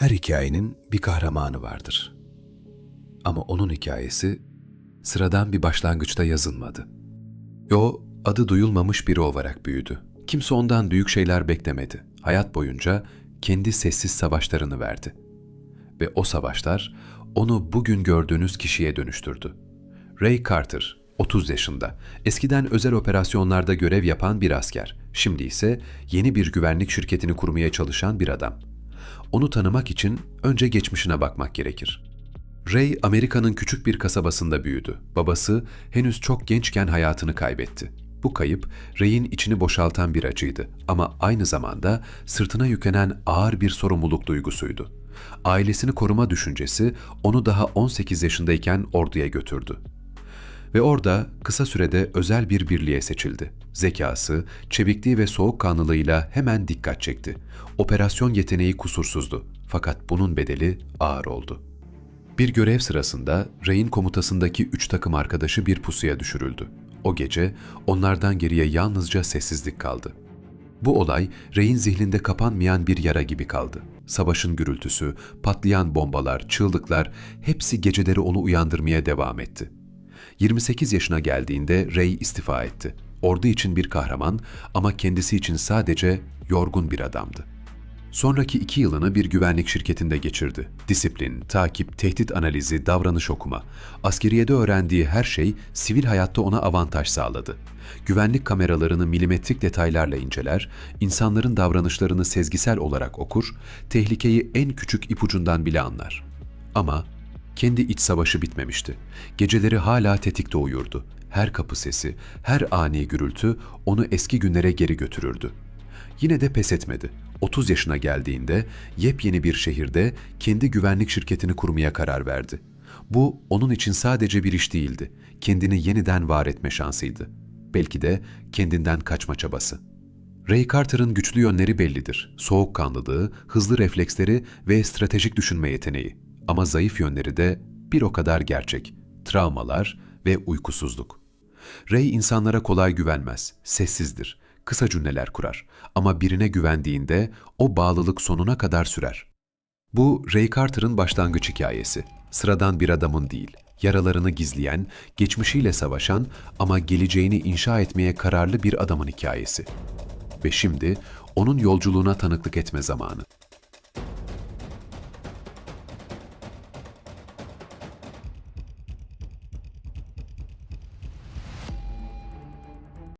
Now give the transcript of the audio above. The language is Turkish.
Her hikayenin bir kahramanı vardır. Ama onun hikayesi sıradan bir başlangıçta yazılmadı. O, adı duyulmamış biri olarak büyüdü. Kimse ondan büyük şeyler beklemedi. Hayat boyunca kendi sessiz savaşlarını verdi. Ve o savaşlar onu bugün gördüğünüz kişiye dönüştürdü. Ray Carter, 30 yaşında. Eskiden özel operasyonlarda görev yapan bir asker. Şimdi ise yeni bir güvenlik şirketini kurmaya çalışan bir adam. Onu tanımak için önce geçmişine bakmak gerekir. Ray, Amerika'nın küçük bir kasabasında büyüdü. Babası henüz çok gençken hayatını kaybetti. Bu kayıp Ray'in içini boşaltan bir acıydı ama aynı zamanda sırtına yüklenen ağır bir sorumluluk duygusuydu. Ailesini koruma düşüncesi onu daha 18 yaşındayken orduya götürdü. Ve orada kısa sürede özel bir birliğe seçildi. Zekası, çevikliği ve soğukkanlılığıyla hemen dikkat çekti. Operasyon yeteneği kusursuzdu. Fakat bunun bedeli ağır oldu. Bir görev sırasında Ray'in komutasındaki üç takım arkadaşı bir pusuya düşürüldü. O gece onlardan geriye yalnızca sessizlik kaldı. Bu olay Ray'in zihninde kapanmayan bir yara gibi kaldı. Savaşın gürültüsü, patlayan bombalar, çığlıklar hepsi geceleri onu uyandırmaya devam etti. 28 yaşına geldiğinde Ray istifa etti. Ordu için bir kahraman ama kendisi için sadece yorgun bir adamdı. Sonraki iki yılını bir güvenlik şirketinde geçirdi. Disiplin, takip, tehdit analizi, davranış okuma. Askeriyede öğrendiği her şey sivil hayatta ona avantaj sağladı. Güvenlik kameralarını milimetrik detaylarla inceler, insanların davranışlarını sezgisel olarak okur, tehlikeyi en küçük ipucundan bile anlar. Ama kendi iç savaşı bitmemişti. Geceleri hala tetikte uyurdu. Her kapı sesi, her ani gürültü onu eski günlere geri götürürdü. Yine de pes etmedi. 30 yaşına geldiğinde yepyeni bir şehirde kendi güvenlik şirketini kurmaya karar verdi. Bu onun için sadece bir iş değildi. Kendini yeniden var etme şansıydı. Belki de kendinden kaçma çabası. Ray Carter'ın güçlü yönleri bellidir. Soğukkanlılığı, hızlı refleksleri ve stratejik düşünme yeteneği. Ama zayıf yönleri de bir o kadar gerçek. Travmalar ve uykusuzluk. Ray insanlara kolay güvenmez, sessizdir, kısa cümleler kurar ama birine güvendiğinde o bağlılık sonuna kadar sürer. Bu Ray Carter'ın başlangıç hikayesi. Sıradan bir adamın değil, yaralarını gizleyen, geçmişiyle savaşan ama geleceğini inşa etmeye kararlı bir adamın hikayesi. Ve şimdi onun yolculuğuna tanıklık etme zamanı.